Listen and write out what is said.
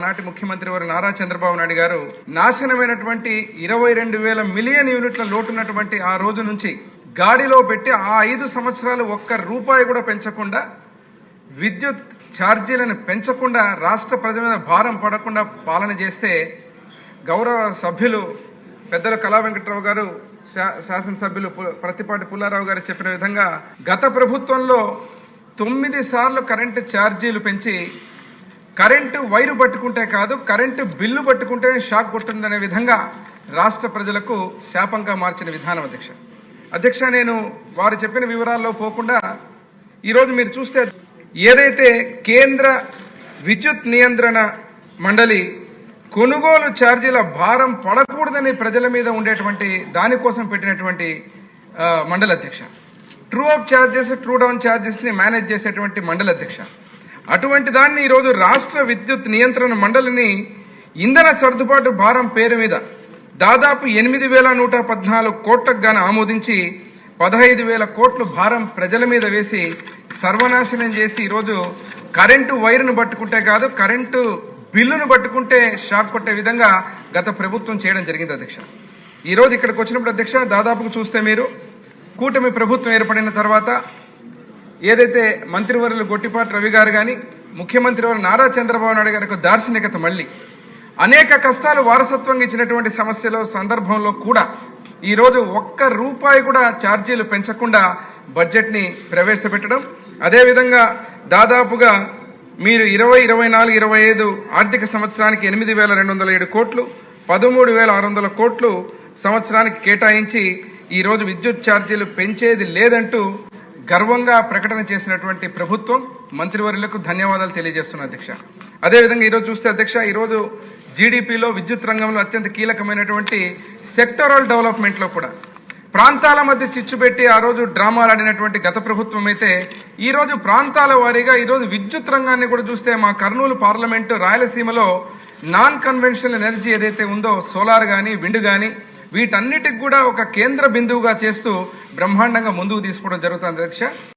నాటి ముఖ్యమంత్రి వారు నారా చంద్రబాబు నాయుడు గారు నాశనమైనటువంటి ఇరవై రెండు వేల మిలియన్ యూనిట్ల లోటున్నటువంటి ఆ రోజు నుంచి గాడిలో పెట్టి ఆ ఐదు సంవత్సరాలు ఒక్క రూపాయి కూడా పెంచకుండా విద్యుత్ ఛార్జీలను పెంచకుండా రాష్ట్ర ప్రజల మీద భారం పడకుండా పాలన చేస్తే గౌరవ సభ్యులు పెద్దలు కళా వెంకట్రావు గారు శా- శాసనసభ్యులు ప్రతిపాటి పుల్లారావు గారు చెప్పిన విధంగా గత ప్రభుత్వంలో తొమ్మిది సార్లు కరెంటు ఛార్జీలు పెంచి కరెంటు వైరు పట్టుకుంటే కాదు కరెంటు బిల్లు పట్టుకుంటే షాక్ కొట్టుందనే విధంగా రాష్ట్ర ప్రజలకు శాపంగా మార్చిన విధానం అధ్యక్ష. అధ్యక్ష నేను వారు చెప్పిన వివరాల్లో పోకుండా ఈరోజు మీరు చూస్తే ఏదైతే కేంద్ర విద్యుత్ నియంత్రణ మండలి కొనుగోలు ఛార్జీల భారం పడకూడదని ప్రజల మీద ఉండేటువంటి దానికోసం పెట్టినటువంటి మండల మండలి అధ్యక్ష. True up charges true down ఛార్జెస్ని manage చేసేటువంటి మండలి అధ్యక్ష. అటువంటి దాన్ని ఈరోజు రాష్ట్ర విద్యుత్ నియంత్రణ మండలిని ఇంధన సర్దుబాటు భారం పేరు మీద దాదాపు ఎనిమిది వేల నూట పద్నాలుగు కోట్లకు గాను ఆమోదించి పదహైదు వేల కోట్లు భారం ప్రజల మీద వేసి సర్వనాశనం చేసి ఈరోజు కరెంటు వైరును పట్టుకుంటే కాదు కరెంటు బిల్లును పట్టుకుంటే షాక్ కొట్టే విధంగా గత ప్రభుత్వం చేయడం జరిగింది అధ్యక్ష. ఈరోజు ఇక్కడికి వచ్చినప్పుడు అధ్యక్ష దాదాపుకు చూస్తే మీరు కూటమి ప్రభుత్వం ఏర్పడిన తర్వాత ఏదైతే మంత్రివర్యులు గొట్టిపాటి రవి గారు కానీ ముఖ్యమంత్రి వారు నారా చంద్రబాబు నాయుడు గారి దార్శనికత మళ్ళీ అనేక కష్టాలు వారసత్వంగా ఇచ్చినటువంటి సమస్యలో సందర్భంలో కూడా ఈరోజు ఒక్క రూపాయి కూడా ఛార్జీలు పెంచకుండా బడ్జెట్ని ప్రవేశపెట్టడం. అదేవిధంగా దాదాపుగా మీరు ఇరవై ఇరవై నాలుగు ఇరవై ఐదు ఆర్థిక సంవత్సరానికి ఎనిమిది వేల రెండు వందల ఏడు కోట్లు పదమూడు వేల ఆరు వందల కోట్లు సంవత్సరానికి కేటాయించి ఈరోజు విద్యుత్ ఛార్జీలు పెంచేది లేదంటూ గర్వంగా ప్రకటన చేసినటువంటి ప్రభుత్వం మంత్రివర్యులకు ధన్యవాదాలు తెలియజేస్తున్న అధ్యక్ష. అదేవిధంగా ఈరోజు చూస్తే అధ్యక్ష ఈరోజు జీడిపిలో విద్యుత్ రంగంలో అత్యంత కీలకమైనటువంటి సెక్టరల్ డెవలప్మెంట్లో కూడా ప్రాంతాల మధ్య చిచ్చుపెట్టి ఆ రోజు డ్రామాలు ఆడినటువంటి గత ప్రభుత్వం అయితే ఈరోజు ప్రాంతాల వారీగా ఈరోజు విద్యుత్ రంగాన్ని కూడా చూస్తే మా కర్నూలు పార్లమెంటు రాయలసీమలో నాన్ కన్వెన్షనల్ ఎనర్జీ ఏదైతే ఉందో సోలార్ కానీ విండ్ కానీ వీటన్నిటికి కూడా ఒక కేంద్ర బిందువుగా చేస్తూ బ్రహ్మాండంగా ముందుకు తీసుకోవడం జరుగుతుంది అధ్యక్ష.